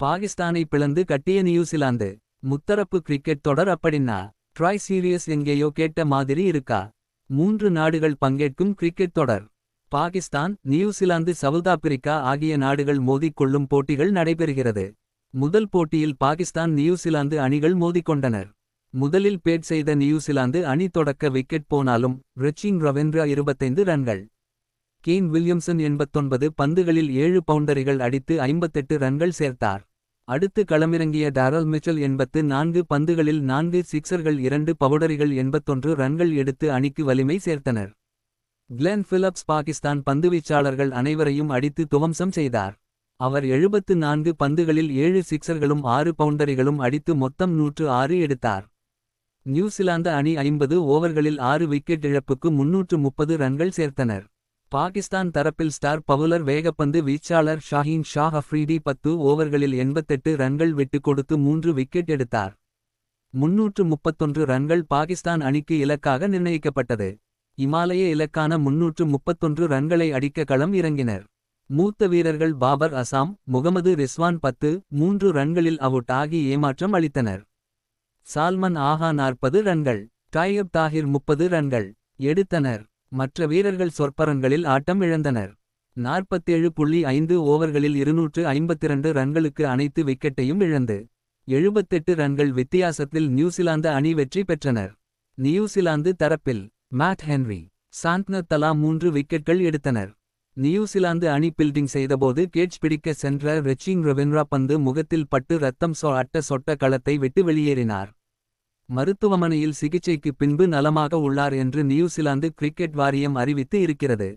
பாகிஸ்தானை பிளந்து கட்டிய நியூசிலாந்து முத்தரப்பு கிரிக்கெட் தொடர் அப்படின்னா ட்ரை சீரியஸ் எங்கேயோ கேட்ட மாதிரி இருக்கா? மூன்று நாடுகள் பங்கேற்கும் கிரிக்கெட் தொடர். பாகிஸ்தான் நியூசிலாந்து சவுத் ஆப்பிரிக்கா ஆகிய நாடுகள் மோதிக்கொள்ளும் போட்டிகள் நடைபெறுகிறது. முதல் போட்டியில் பாகிஸ்தான் நியூசிலாந்து அணிகள் மோதிக்கொண்டனர். முதலில் பேட் செய்த நியூசிலாந்து அணி தொடக்க விக்கெட் போனாலும் ரிச்சிங் ரவீந்திரா இருபத்தைந்து ரன்கள். கேன் வில்லியம்சன் எண்பத்தொன்பது பந்துகளில் ஏழு பவுண்டரிகள் அடித்து ஐம்பத்தெட்டு ரன்கள் சேர்த்தார். அடுத்து களமிறங்கிய டாரல் மிச்சல் எண்பத்து நான்கு பந்துகளில் நான்கு சிக்சர்கள் இரண்டு பவுடரிகள் எண்பத்தொன்று ரன்கள் எடுத்து அணிக்கு வலிமை சேர்த்தனர். கிளென் பிலிப்ஸ் பாகிஸ்தான் பந்துவீச்சாளர்கள் அனைவரையும் அடித்து துவம்சம் செய்தார். அவர் எழுபத்து நான்கு பந்துகளில் ஏழு சிக்சர்களும் ஆறு பவுண்டரிகளும் அடித்து மொத்தம் நூற்று ஆறு எடுத்தார். நியூசிலாந்து அணி ஐம்பது ஓவர்களில் ஆறு விக்கெட் இழப்புக்கு முன்னூற்று முப்பது ரன்கள் சேர்த்தனர். பாகிஸ்தான் தரப்பில் ஸ்டார் பவுலர் வேகப்பந்து வீச்சாளர் ஷாஹீன் ஷா அஃப்ரீடி பத்து ஓவர்களில் எண்பத்தெட்டு ரன்கள் விட்டு கொடுத்து மூன்று விக்கெட் எடுத்தார். முன்னூற்று முப்பத்தொன்று ரன்கள் பாகிஸ்தான் அணிக்கு இலக்காக நிர்ணயிக்கப்பட்டது. இமாலய இலக்கான முன்னூற்று முப்பத்தொன்று ரன்களை அடிக்க களம் இறங்கினர். மூத்த வீரர்கள் பாபர் அசாம் முகமது ரிஸ்வான் பத்து மூன்று ரன்களில் அவுட் ஆகி ஏமாற்றம் அளித்தனர். சால்மன் ஆஹா நாற்பது ரன்கள் டாயப் தாஹிர் முப்பது ரன்கள் எடுத்தனர். மற்ற வீரர்கள் சொற்பரன்களில் ஆட்டம் இழந்தனர். நாற்பத்தேழு புள்ளி ஐந்து ஓவர்களில் இருநூற்று ஐம்பத்திரண்டு ரன்களுக்கு அனைத்து விக்கெட்டையும் இழந்து எழுபத்தெட்டு ரன்கள் வித்தியாசத்தில் நியூசிலாந்து அணி வெற்றி பெற்றனர். நியூசிலாந்து தரப்பில் மேட் ஹென்ரி சாந்த்ன தலா மூன்று விக்கெட்கள் எடுத்தனர். நியூசிலாந்து அணி பில்டிங் செய்தபோது கேட்ச் பிடிக்க சென்ற ரெச்சிங் ரவென்ரா பந்து முகத்தில் பட்டு ரத்தம் சொ அட்ட சொட்ட களத்தை விட்டு வெளியேறினார். மருத்துவமனையில் சிகிச்சைக்கு பின்பு நலமாக உள்ளார் என்று நியூசிலாந்து கிரிக்கெட் வாரியம் அறிவித்து இருக்கிறது.